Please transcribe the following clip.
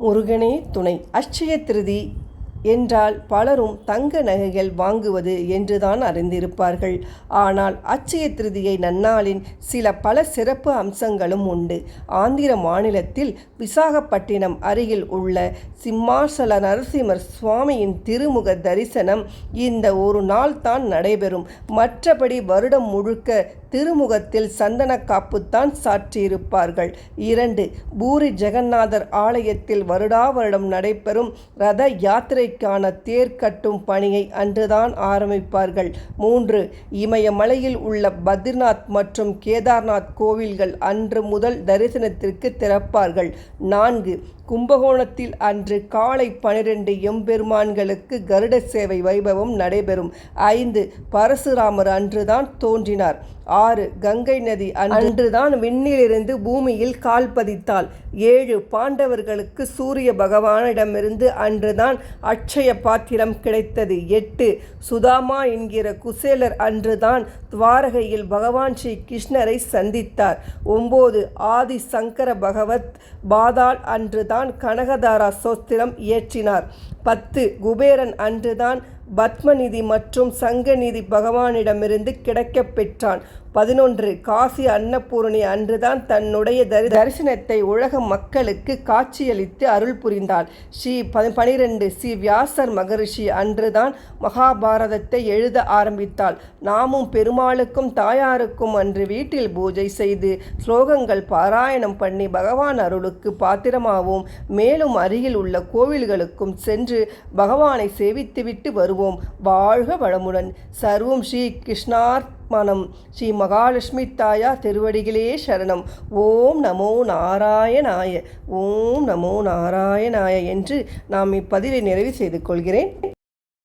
முருகனே துணை. அச்சய திருதி என்றால் பலரும் தங்க நகைகள் வாங்குவது என்றுதான் அறிந்திருப்பார்கள். ஆனால் அச்சய திருதியை நன்னாளின் சில பல சிறப்பு அம்சங்களும் உண்டு. ஆந்திர மாநிலத்தில் விசாகப்பட்டினம் அருகில் உள்ள சிம்மாசல நரசிம்மர் சுவாமியின் திருமுக தரிசனம் இந்த ஒரு நாள் தான் நடைபெறும். மற்றபடி வருடம் முழுக்க திருமுகத்தில் சந்தன காப்புத்தான் சாற்றியிருப்பார்கள். இரண்டு பூரி ஜெகநாதர் ஆலயத்தில் வருடா வருடம் நடைபெறும் ரத யாத்திரை யாத்திரைக்கான தேர் கட்டும் பணியை அன்றுதான் ஆரம்பிப்பார்கள். மூன்று இமயமலையில் உள்ள பத்ரிநாத் மற்றும் கேதார்நாத் கோவில்கள் அன்று முதல் தரிசனத்திற்கு திறப்பார்கள். நான்கு கும்பகோணத்தில் அன்று காலை பனிரெண்டு எம்பெருமான்களுக்கு கருட சேவை வைபவம் நடைபெறும். ஐந்து பரசுராமர் அன்றுதான் தோன்றினார். ஆறு கங்கை நதி அன்றுதான் விண்ணிலிருந்து பூமியில் கால் பதித்தாள். ஏழு பாண்டவர்களுக்கு சூரிய பகவானிடமிருந்து அன்றுதான் அட்சய பாத்திரம் கிடைத்தது. எட்டு சுதாமா என்கிற குசேலர் அன்றுதான் துவாரகையில் பகவான் ஸ்ரீ கிருஷ்ணரை சந்தித்தார். ஒம்பது ஆதி சங்கர பகவத் பாதாள் அன்றுதான் கனகதாரா சோஸ்திரம் இயற்றினார். பத்து குபேரன் அன்றுதான் பத்மநிதி மற்றும் சங்கநிதி பகவானிடமிருந்து கிடைக்கப் பெற்றான் பதினொன்று காசி அன்னபூரணி அன்றுதான் தன்னுடைய தரி தரிசனத்தை உலக மக்களுக்கு காட்சியளித்து அருள் புரிந்தாள். ஸ்ரீ ப பனிரெண்டு ஸ்ரீ வியாசர் மகரிஷி அன்றுதான் மகாபாரதத்தை எழுத ஆரம்பித்தாள். நாமும் பெருமாளுக்கும் தாயாருக்கும் அன்று வீட்டில் பூஜை செய்து ஸ்லோகங்கள் பாராயணம் பண்ணி பகவான் அருளுக்கு பாத்திரமாவோம். மேலும் அருகில் உள்ள கோவில்களுக்கும் சென்று பகவானை சேவித்துவிட்டு வருவோம். வாழ்க வளமுடன். சர்வம் ஸ்ரீ கிருஷ்ணார்த்த மனம் ஸ்ரீ மகாலட்சுமி தாயா திருவடிகளே சரணம். ஓம் நமோ நாராயணாய ஓம் நமோ நாராயணாய என்று நாம் இப்பதிவை நிறைவு செய்து கொள்கிறேன்.